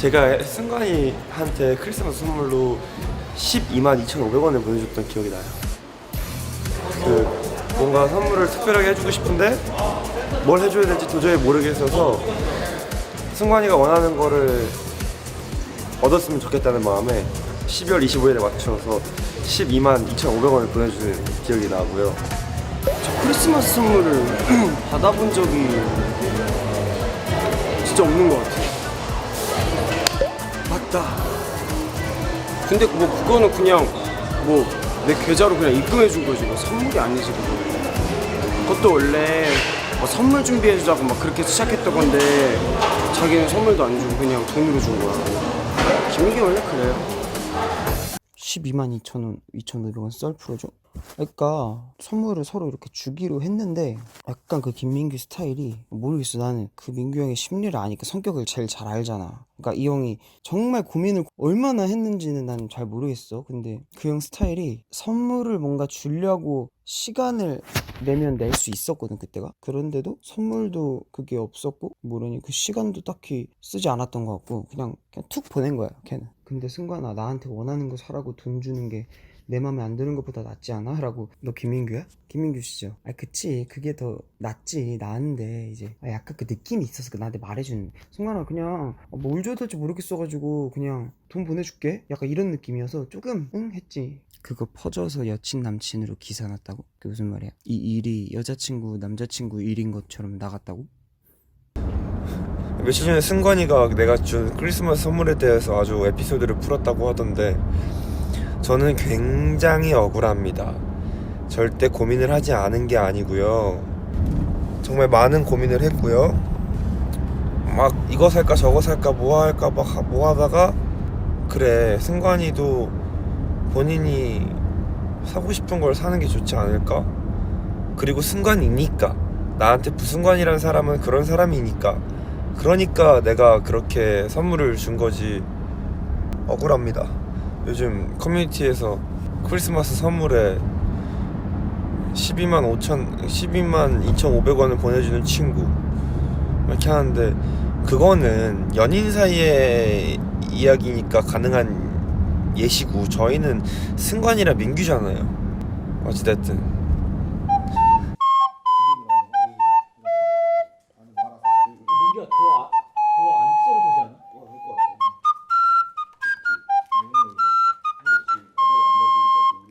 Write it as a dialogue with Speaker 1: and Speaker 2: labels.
Speaker 1: 제가 승관이한테 크리스마스 선물로 12만 2,500원을 보내줬던 기억이 나요. 그 뭔가 선물을 특별하게 해주고 싶은데 뭘 해줘야 될지 도저히 모르겠어서 승관이가 원하는 거를 얻었으면 좋겠다는 마음에 12월 25일에 맞춰서 12만 2,500원을 보내주는 기억이 나고요. 저 크리스마스 선물을 받아본 적이 진짜 없는 것 맞다.
Speaker 2: 근데 뭐 그거는 그냥 뭐 내 계좌로 그냥 입금해 준 거지 뭐 선물이 아니지 그거. 그것도 원래 뭐 선물 준비해 주자고 막 그렇게 시작했던 건데 자기는 선물도 안 주고 그냥 돈으로 준 거야. 김민기 원래 그래요. 12만 2천 원, 2,500원 썰 풀어줘? 그러니까 선물을 서로 이렇게 주기로 했는데 약간 그 김민규 스타일이 모르겠어. 나는 그 민규 형의 심리를 아니까 성격을 제일 잘 알잖아. 그러니까 이 형이 정말 고민을 얼마나 했는지는 난 잘 모르겠어. 근데 그 형 스타일이 선물을 뭔가 주려고 시간을 내면 낼 수 있었거든 그때가. 그런데도 선물도 그게 없었고 모르니 그 시간도 딱히 쓰지 않았던 것 같고 그냥 그냥 툭 보낸 거야 걔는 근데 승관아 나한테 원하는 거 사라고 돈 주는 게 내 맘에 안 드는 것보다 낫지 않아? 라고 너 김민규야? 김민규 씨죠? 아 그치 그게 더 낫지 나은데 이제 아, 약간 그 느낌이 있어서 그 나한테 말해주는 승관아 그냥 아, 뭘 줘야 될지 모르겠어가지고 그냥 돈 보내줄게 약간 이런 느낌이어서 조금 응 했지 그거 퍼져서 여친 남친으로 기사 났다고? 그게 무슨 말이야? 이 일이 여자친구 남자친구 일인 것처럼 나갔다고?
Speaker 1: 며칠 전에 승관이가 내가 준 크리스마스 선물에 대해서 아주 에피소드를 풀었다고 하던데 저는 굉장히 억울합니다. 절대 고민을 하지 않은 게 아니고요. 정말 많은 고민을 했고요. 막 이거 살까 저거 살까 뭐 할까 막 뭐 하다가 그래 승관이도 본인이 사고 싶은 걸 사는 게 좋지 않을까? 그리고 승관이니까 나한테 부승관이라는 사람은 그런 사람이니까 그러니까 내가 그렇게 선물을 준 거지 억울합니다. 요즘 커뮤니티에서 크리스마스 선물에 12만 5천 12만 2,500원을 보내주는 친구 이렇게 하는데 그거는 연인 사이의 이야기니까 가능한 예시고 저희는 승관이랑 민규잖아요. 어찌됐든